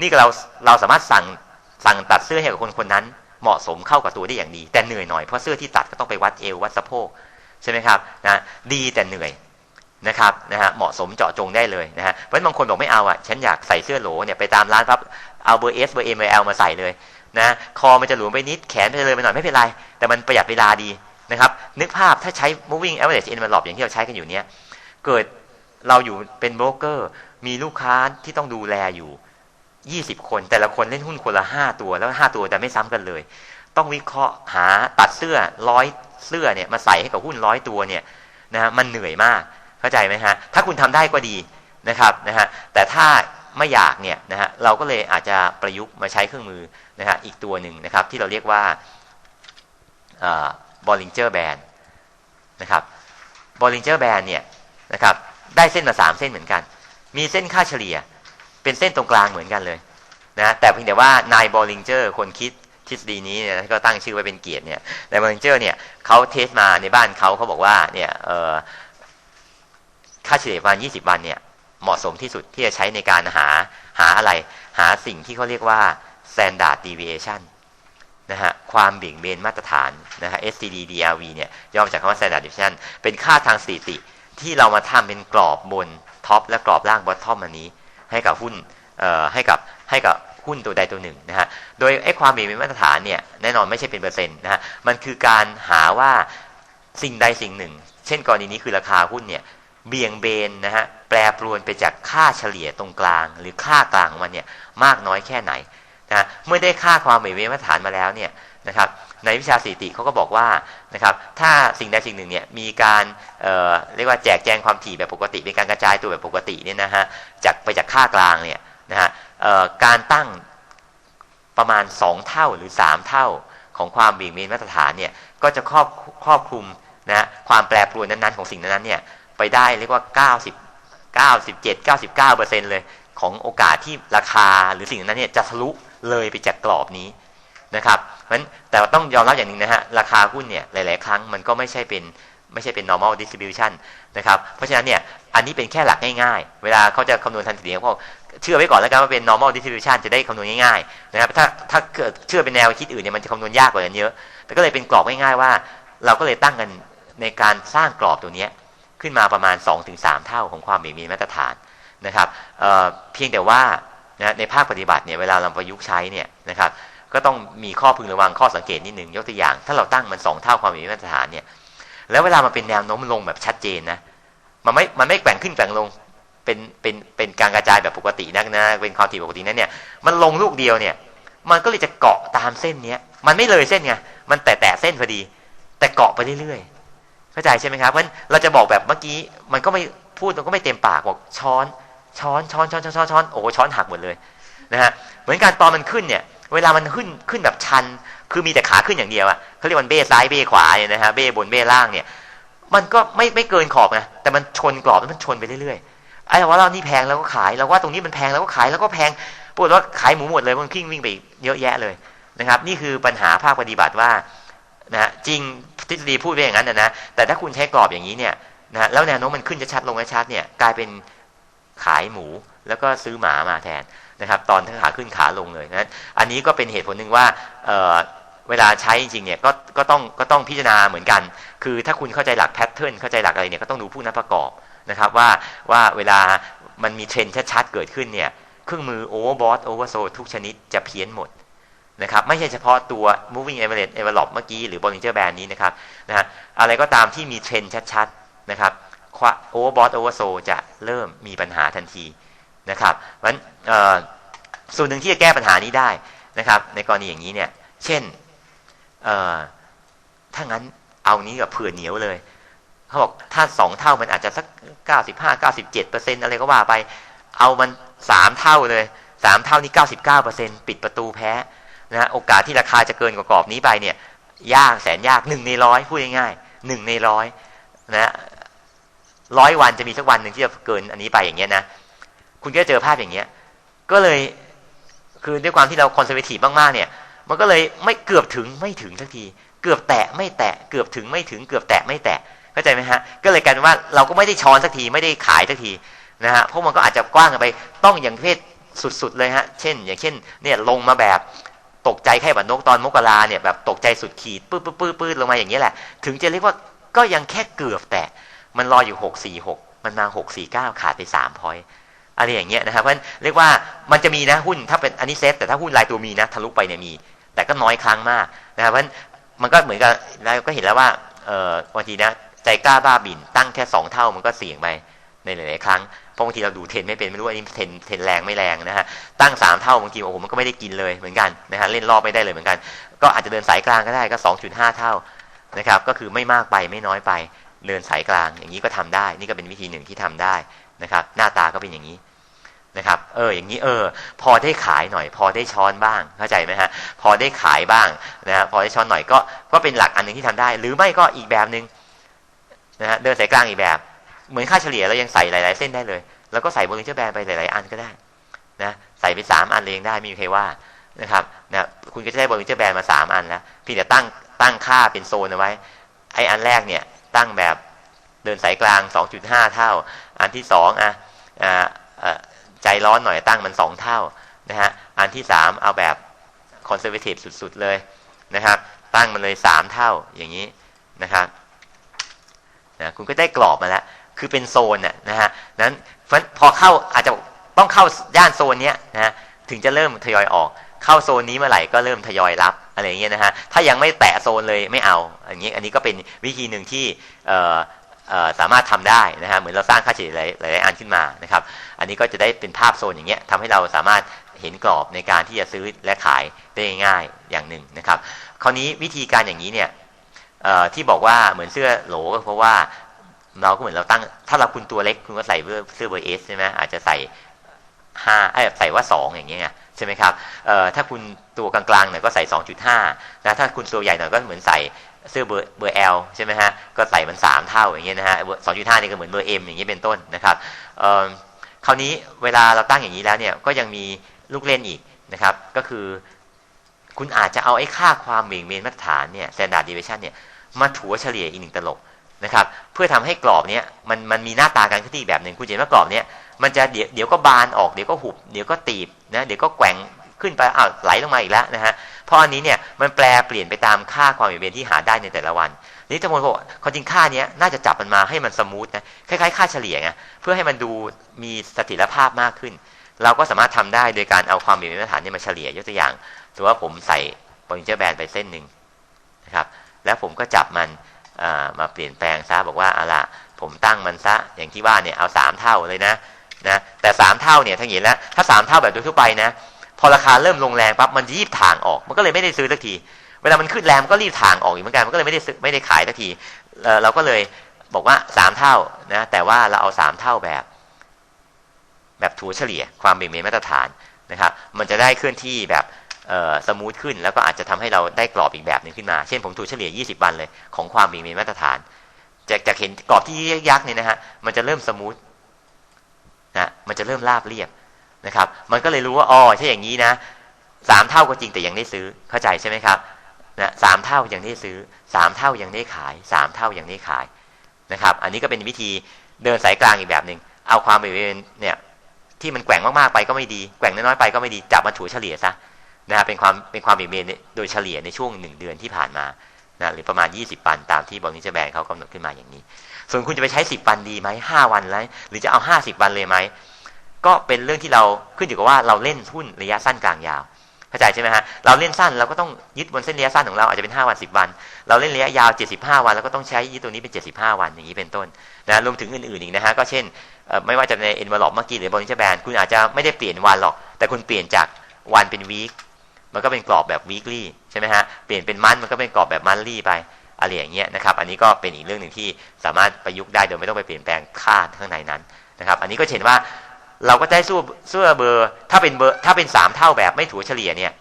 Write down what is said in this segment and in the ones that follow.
นี่ก็เราเราสามารถสั่งสั่งตัดเสื้อให้กับคนคนนั้น เหมาะสมเข้ากับตัวได้อย่างดี แต่เหนื่อยหน่อยเพราะเสื้อที่ตัดก็ต้องไปวัดเอววัดสะโพกใช่ไหมครับนะดีแต่เหนื่อยนะครับนะฮะเหมาะสมเจาะจงได้เลยนะฮะเพราะบางคนบอกไม่เอาอะฉันอยากใส่เสื้อโหลเนี่ยไปตามร้านปั๊บเอาเบอร์เอสเบอร์เอ็มเบอร์เอลมาใส่เลยนะคอมันจะหลวมไปนิดแขนมันจะเลยไปหน่อยไม่เป็นไร แต่มันประหยัดเวลาดีนะครับนึกภาพถ้าใช้ moving average envelope อย่างที่เราใช้กันอยู่เนี้ยเกิดเราอยู่เป็นโบรกเกอร์ มีลูกค้าที่ต้องดูแลอยู่ 20 คน แต่ละคนเล่นหุ้นคนละ 5 ตัวแล้ว 5 ตัวแต่ไม่ซ้ำกันเลย ต้องวิเคราะห์หาตัดเสื้อร้อยเสื้อเนี่ยมาใส่ให้กับหุ้นร้อยตัวเนี่ยนะฮะมันเหนื่อยมากเข้าใจไหมฮะถ้าคุณทำได้ก็ดีนะครับนะฮะแต่ถ้าไม่อยากเนี่ยนะฮะเราก็เลยอาจจะประยุกต์มาใช้เครื่องมือนะฮะอีกตัวหนึ่งนะครับที่เราเรียกว่าบอลลิงเจอร์แบนนะครับบอลลิงเจอร์แบนเนี่ยนะครับได้เส้นมา 3 เส้นเหมือนกัน มีเส้นค่าเฉลี่ย เป็นเส้นตรงกลางเหมือนกันเลยนะแต่เพียงแต่ว่านายบอลลิงเจอร์คนคิดทฤษฎีนี้เนี่ยก็ตั้งชื่อไว้เป็นเกียรติเนี่ยนายบอลลิงเจอร์เนี่ยเขาเทสมาในบ้านเขาเขาบอกว่าเนี่ยค่าเฉลี่ยประมาณ20วันเนี่ยเหมาะสมที่สุดที่จะใช้ในการหาหาอะไร หาสิ่งที่เขาเรียกว่า standard deviation นะฮะความเบี่ยงเบนมาตรฐานนะฮะ STD DRV เนี่ยย่อมาจากคำว่า standard deviation เป็นค่าทางสถิติที่เรามาทำเป็นกรอบบนท็อปและกรอบล่างบอททอมอันนี้ ให้กับหุ้นให้กับให้กับหุ้นตัวใดตัวหนึ่งนะฮะ โดยไอ้ความเบี่ยงเบนมาตรฐานเนี่ยแน่นอนไม่ใช่เป็นเปอร์เซ็นต์นะฮะ มันคือการหาว่าสิ่งใดสิ่งหนึ่ง เช่นกรณีนี้คือราคาหุ้นเนี่ยเบี่ยงเบนนะฮะแปรปรวนไปจากค่าเฉลี่ยตรงกลาง หรือค่ากลางของมันเนี่ยมากน้อยแค่ไหน นะเมื่อได้ค่าความเบี่ยงเบนมาตรฐานมาแล้วเนี่ยนะครับในวิชาสถิติเขาก็บอกว่านะครับถ้าสิ่งใดสิ่งหนึ่งเนี่ยมีการเเรียกว่าแจกแจงความถี่แบบปกติเป็นการกระจายตัวแบบปกติเนี่ยนะฮะจากไปจากค่ากลางเนี่ยนะฮะการตั้งประมาณ 2 เท่าหรือ 3 เท่าของความเบี่ยงเบนมาตรฐานเนี่ยก็จะครอบครอบคลุมนะความแปรปรวนนั้นๆของสิ่งนั้นๆเนี่ยไปได้เรียกว่า 90 97 99เปอร์เซ็นต์เลยของโอกาสที่ราคาหรือสิ่งนั้นเนี่ยจะทะลุ เลยไปจากกรอบนี้นะครับเพราะฉะนั้นแต่ต้องยอมรับอย่างหนึ่งนะฮะราคาหุ้นเนี่ยหลาย ๆ ครั้งมันก็ไม่ใช่เป็นไม่ใช่เป็น normal distribution นะครับ เพราะฉะนั้นเนี่ย อันนี้เป็นแค่หลักง่ายๆ เวลาเขาจะคำนวณทันทีเขาเชื่อไว้ก่อนแล้วกันว่าเป็น normal distribution จะได้คำนวณง่ายๆ นะครับ ถ้าถ้าเกิดเชื่อเป็นแนวคิดอื่นเนี่ยมันจะคำนวณยากกว่านั้นเยอะ แต่ก็เลยเป็นกรอบง่ายๆว่า เราก็เลยตั้งกันในการสร้างกรอบตัวนี้ขึ้นมาประมาณ 2-3 เท่าของความเบี่ยงเบนมาตรฐานนะครับเเพียงแต่ว่า นะในภาคปฏิบัติเนี่ยเวลาเราประยุกต์ใช้เนี่ยนะครับก็ต้องมีข้อพึงระวังข้อสังเกตนิดหนึ่งยกตัวอย่าง ถ้าเราตั้งมันสองเท่าความมีมาตรฐานเนี่ยแล้วเวลามันเป็นแนวโน้มลงแบบชัดเจนนะมันไม่มันไม่แกว่งขึ้นแกว่งลงเป็นเป็นเป็นการกระจายแบบปกตินักนะเป็นความถี่ปกตินั้นเนี่ยมันลงลูกเดียวเนี่ยมันก็เลยจะเกาะตามเส้นเนี้ยมันไม่เลยเส้นไงมันแตะแตะเส้นพอดี แต่เกาะไปเรื่อยๆเข้าใจใช่ไหมครับเพราะเราจะบอกแบบเมื่อกี้มันก็ไม่พูดมันก็ไม่เต็มปากบอกช้อน ช้อนช้อนช้อนช้อนช้อนช้อนโอ้ช้อนหักหมดเลยนะฮะเหมือนการตอนมันขึ้นเนี่ย เวลามันขึ้นขึ้นแบบชัน คือมีแต่ขาขึ้นอย่างเดียวอะเขาเรียกว่าเบ้ซ้ายเบ้ขวาเนี่ยนะฮะเบ้บนเบ้ล่างเนี่ย มันก็ไม่ไม่เกินขอบไงแต่มันชนกรอบแล้วมันชนไปเรื่อยๆไอ้ว่าเรานี่แพงแล้วก็ขายเราว่าตรงนี้มันแพงแล้วก็ขายแล้วก็แพงปวดว่าขายหมูหมดเลยมันขึ้นวิ่งไปเยอะแยะเลยนะครับ นี่คือปัญหาภาคปฏิบัติว่านะจริงทฤษฎีพูดไปอย่างนั้นนะนะแต่ถ้าคุณใช้กรอบอย่างนี้เนี่ยนะแล้วแนวโน้มมันขึ้นจะชัดลงชัดเนี่ยกลายเป็น ขายหมู แล้วก็ซื้อหมามาแทนนะครับ ตอนขาขึ้นขาลงเลยนะอันนี้ก็เป็นเหตุผลหนึ่งว่าเเวลาใช้จริงๆเนี่ยก็ก็ต้องก็ต้องพิจารณาเหมือนกัน คือถ้าคุณเข้าใจหลักแพทเทิร์นเข้าใจหลักอะไรเนี่ยก็ต้องดูผู้นับประกอบนะครับว่าว่าเวลามันมีเทรนชัดๆเกิดขึ้นเนี่ยเครื่องมือโอเวอร์บอสโอเวอร์โซทุกชนิดจะเพี้ยนหมดนะครับไม่ใช่เฉพาะตัว moving average envelope เมื่อกี้หรือ Bollinger Band นี้นะครับนะฮะอะไรก็ตามที่มีเทรนชัดๆนะครับ โอเวอร์บอสโอเวอร์โซจะเริ่มมีปัญหาทันทีนะครับเพราะฉะนั้นส่วนหนึ่งที่จะแก้ปัญหานี้ได้นะครับ ในกรณีอย่างนี้เนี่ย เช่นถ้างั้นเอานี้กับเผื่อเหนียวเลยเขาบอกถ้าสองเท่ามันอาจจะสักเก้าสิบห้าเก้าสิบเจ็ดเปอร์เซ็นอะไรก็ว่าไป เอามันสามเท่าเลยสามเท่านี้เก้าสิบเก้าเปอร์เซ็นปิดประตูแพ้นะโอกาสที่ราคาจะเกินกว่ากรอบนี้ไปเนี่ย ยากแสนยากหนึ่งในร้อยพูดง่ายๆหนึ่งในร้อยนะ ร้อยวันจะมีสักวันหนึ่งที่จะเกินอันนี้ไปอย่างเงี้ยนะคุณก็เจอภาพอย่างเงี้ย ก็เลยคือด้วยความที่เราคอนเซอร์เวทีฟมากๆเนี่ย มันก็เลยไม่เกือบถึงไม่ถึงสักที เกือบแตะไม่แตะเกือบถึงไม่ถึงเกือบแตะไม่แตะเข้าใจไหมฮะก็เลยกลายเป็นว่าเราก็ไม่ได้ช้อนสักทีไม่ได้ขายสักทีนะฮะเพราะมันก็อาจจะกว้างไปต้องอย่างเพศสุดๆเลยฮะเช่น อย่างเช่นเนี่ยลงมาแบบตกใจแค่บัดนกตอนมกราเนี่ยแบบตกใจสุดขีดปื้ดปื้ดปื้ดลงมาอย่างนี้ยแหละ ถึงจะเรียกว่าก็ยังแค่เกือบแต่ มันรออยู่หกสี่หกมันมาหกสี่เก้าขาดไปสามพอยอะไรอย่างเงี้ยนะครับเพราะฉะนั้นเรียกว่ามันจะมีนะหุ้นถ้าเป็นอันนี้เซฟแต่ถ้าหุ้นรายตัวมีนะทะลุไปเนี่ยมี แต่ก็น้อยครั้งมากนะครับเพราะฉะนั้นมันก็เหมือนกับเราก็เห็นแล้วว่าเออบางทีนะใจกล้าบ้าบินตั้งแค่สองเท่ามันก็เสี่ยงไปในหลาย ๆ ครั้งเพราะบางทีเราดูเทรนไม่เป็นไม่รู้ว่านี่เทรนเทรนแรงไม่แรงนะฮะตั้งสามเท่าบางทีโอ้โหมันก็ไม่ได้กินเลยเหมือนกันนะฮะเล่นรอบไม่ได้เลยเหมือนกัน ก็อาจจะเดินสายกลางก็ได้ก็2.5เท่านะครับก็คือไม่มากไปไม่น้อยไป เดินสายกลาง อย่างนี้ก็ทำได้ นี่ก็เป็นวิธีหนึ่งที่ทำได้นะครับ หน้าตาก็เป็นอย่างนี้นะครับ เออ อย่างนี้เออ พอได้ขายหน่อย พอได้ช้อนบ้าง เข้าใจไหมฮะ พอได้ขายบ้างนะฮะพอได้ช้อนหน่อยก็ก็เป็นหลักอันหนึ่งที่ทำได้ หรือไม่ก็อีกแบบหนึ่งนะฮะเดินสายกลางอีกแบบ เหมือนค่าเฉลี่ยเรายังใส่หลาย ๆ เส้นได้เลย แล้วก็ใส่บนลิงเจอร์แบนไปหลาย ๆ อันก็ได้นะใส่ไปสามอันเลยงได้ไม่มีใครว่านะครับนะคุณก็จะได้บอลลิงเจอร์แบนมาสามอันแล้วพี่จะตั้งตั้งค่าเป็นโซนเอาไว้ไออันแรกเนี่ย ตั้งแบบเดินสายกลาง 2.5 เท่า อันที่สองอะใจร้อนหน่อยตั้งมันสองเท่านะฮะอันที่สามเอาแบบคอนเซอร์เวทีฟสุด ๆ เลยนะครับ ตั้งมันเลยสามเท่าอย่างนี้นะครับนะคุณก็ได้กรอบมาแล้ว คือเป็นโซนน่ะนะฮะนั้นพอเข้าอาจจะต้องเข้าย่านโซนนี้นะฮะถึงจะเริ่มทยอยออก เข้าโซนนี้เมื่อไหร่ก็เริ่มทยอยรับอะไรอย่างเงี้ยนะฮะถ้ายังไม่แตะโซนเลยไม่เอาอย่างนี้อันนี้ก็เป็นวิธีหนึ่งที่สามารถทำได้นะฮะเหมือนเราสร้างค่าเฉลี่ยหลายๆอันขึ้นมานะครับอันนี้ก็จะได้เป็นภาพโซนอย่างเงี้ยทำให้เราสามารถเห็นกรอบในการที่จะซื้อและขายได้ง่ายอย่างหนึ่งนะครับ คราวนี้วิธีการอย่างนี้เนี่ยที่บอกว่าเหมือนเสื้อโหลก็เพราะว่าเราก็เหมือนเราตั้ง ถ้าเราคุณตัวเล็กคุณก็ใส่เสื้อเบอร์เอสใช่ไหมอาจจะใส่ห้าใส่ว่าสองอย่างเงี้ย ช่ไหมครับเอ่อถ้าคุณตัวกลางๆหน่อยก็ใส่สองจุดห้านะถ้าคุณตัวใหญ่หน่อยก็เหมือนใส่เสื้อเบอร์เบอร์แอลใช่ไหมฮะก็ใส่มันสามเท่าอย่างเงี้ยนะฮะสองจุดห้านี่ก็เหมือนเบอร์เอ็มอย่างเงี้ยเป็นต้นนะครับเอ่อคราวนี้เวลาเราตั้งอย่างนี้แล้วเนี่ยก็ยังมีลูกเล่นอีกนะครับ ก็คือ คุณอาจจะเอาไอ้ค่าความเบี่ยงเบนมาตรฐานเนี่ย standard deviation เนี่ยมาถัวเฉลี่ยอีกหนึ่งตลบนะครับ เพื่อทำให้กรอบเนี้ยมันมันมีหน้าตาการเคลื่อนที่แบบหนึ่งคุณเห็นว่ากรอบเนี้ย มันจะเดี๋ยวเดี๋ยวก็บานออกเดี๋ยวก็หุบเดี๋ยวก็ตีบนะเดี๋ยวก็แกว่งขึ้นไปอ้าวไหลลงมาอีกแล้วนะฮะเพราะอันนี้เนี่ยมันแปลเปลี่ยนไปตามค่าความเบี่ยงเบนที่หาได้ในแต่ละวันนี่ทั้งหมดบอกความจริงค่านี้น่าจะจับมันมาให้มันสมูทนะคล้ายๆ ค่าเฉลี่ยไงเพื่อให้มันดูมีสถิรภาพมากขึ้น เราก็สามารถทำได้โดยการเอาความเบี่ยงเบนมาตรฐานนี่มาเฉลี่ยยกตัวอย่างสมมติว่าผมใส่บอลเจอร์แบนไปเส้นหนึ่งนะครับแล้วผมก็จับมันมาเปลี่ยนแปลงซะบอกว่าเอาละผมตั้งมันซะอย่างที่ว่าเนี่ยเอาสามเท่าเลยนะ นะแต่สามเท่าเนี่ยทั้งเห็นแล้วถ้าสามเท่าแบบโดยทั่วไปนะ พอราคาเริ่มลงแรงปั๊บมันรีบทางออก มันก็เลยไม่ได้ซื้อสักที เวลามันขึ้นแรงก็รีบทางออกอีกเหมือนกันมันก็เลยไม่ได้ซื้อไม่ได้ขายสักทีเราก็เลยบอกว่าสามเท่านะแต่ว่าเราเอาสามเท่าแบบ แบบถัวเฉลี่ยความเบี่ยงเบนมาตรฐานนะครับมันจะได้เคลื่อนที่แบบสมูทขึ้น แล้วก็อาจจะทำให้เราได้กรอบอีกแบบหนึ่งขึ้นมา เช่นผมถูเฉลี่ย 20 วันเลย ของความมีมีมาตรฐานจะจะเห็นกรอบที่ยักษ์เนี่ยนะฮะมันจะเริ่มสมูท นะมันจะเริ่มราบเรียบนะครับ มันก็เลยรู้ว่าอ๋อถ้าอย่างนี้นะสามเท่าก็จริงแต่ยังได้ซื้อเข้าใจใช่ไหมครับนะสามเท่ายังได้ซื้อสามเท่ายังได้ขายสามเท่ายังได้ขายนะครับ อันนี้ก็เป็นวิธีเดินสายกลางอีกแบบหนึ่งเอาความบริเวณเนี่ยที่มันแกว่งมากๆไปก็ไม่ดีแกว่งน้อยๆไปก็ไม่ดีจับมาถูเฉลี่ยซะนะฮะเป็นความเป็นความเบี่ยงเบนโดยเฉลี่ยในช่วงหนึ่งเดือนที่ผ่านมา นะหรือประมาณ 20 ปันตามที่บอลนิจแบนเขากำหนดขึ้นมาอย่างนี้ ส่วนคุณจะไปใช้ 10 ปันดีไหม5วันแล้วหรือจะเอา 50 วันเลยไหมก็เป็นเรื่องที่เราขึ้นอยู่กับว่าเราเล่นหุ้นระยะสั้นกลางยาวเข้าใจใช่ไหมฮะเราเล่นสั้นเราก็ต้องยึดบนเส้นระยะสั้นของเราอาจจะเป็น 5 วัน 10 วัน เราเล่นระยะยาว 75 วันเราก็ต้องใช้ยึดตัวนี้เป็น 75 วันอย่างนี้เป็นต้นนะรวมถึงอื่นๆอีกนะฮะก็เช่นไม่ว่าจะในเอ็นวอลล็อกเมื่อกี้หรือบอลนิจแบนคุณอาจจะไม่ได้เปลี่ยนวันหรอก แต่คุณเปลี่ยนจากวันเป็นวีค มันก็เป็นกรอบแบบ weekly ใช่ไหมฮะ เปลี่ยนเป็นมันมันก็เป็นกรอบแบบ monthly ไปอะไรอย่างเงี้ยนะครับ อันนี้ก็เป็นอีกเรื่องหนึ่งที่สามารถประยุกต์ได้โดยไม่ต้องไปเปลี่ยนแปลงค่าข้างในนั้นนะครับ อันนี้ก็เห็นว่าเราก็ได้สู้เสื้อเบอร์ถ้าเป็นเบอร์ถ้าเป็นสามเท่าแบบไม่ถัวเฉลี่ยเนี่ย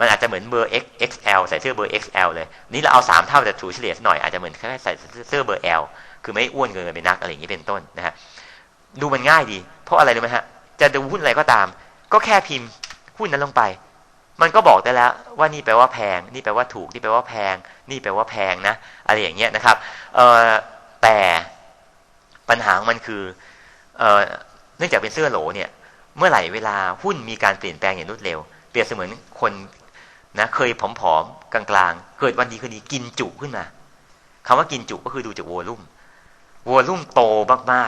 มันอาจจะเหมือนเบอร์ X XL ใส่เสื้อเบอร์ XL เลย นี่เราเอาสามเท่าแต่ถัวเฉลี่ยหน่อยอาจจะเหมือนแค่ใส่เสื้อเบอร์ L คือไม่อ้วนเกินไปนักอะไรอย่างนี้เป็นต้นนะฮะดูมันง่ายดี เพราะอะไรรู้ไหมฮะจะดูหุ้นอะไรก็ตาม ก็แค่พิมพ์หุ้นนั้นลงไป มันก็บอกได้แล้วว่านี่แปลว่าแพง นี่แปลว่าถูก นี่แปลว่าแพง นี่แปลว่าแพงนะ อะไรอย่างเงี้ยนะครับเอ่อแต่ปัญหาของมันคือเอ่อเนื่องจากเป็นเสื้อโหลเนี่ย เมื่อไหร่เวลาหุ้นมีการเปลี่ยนแปลงอย่างรวดเร็ว เปรียบเสมือนคนนะเคยผอมๆกลางๆ เกิดวันดีคืนดีกินจุขึ้นมาคำว่ากินจุก็คือดูจากวอลุ่มวอลุ่มโตมาก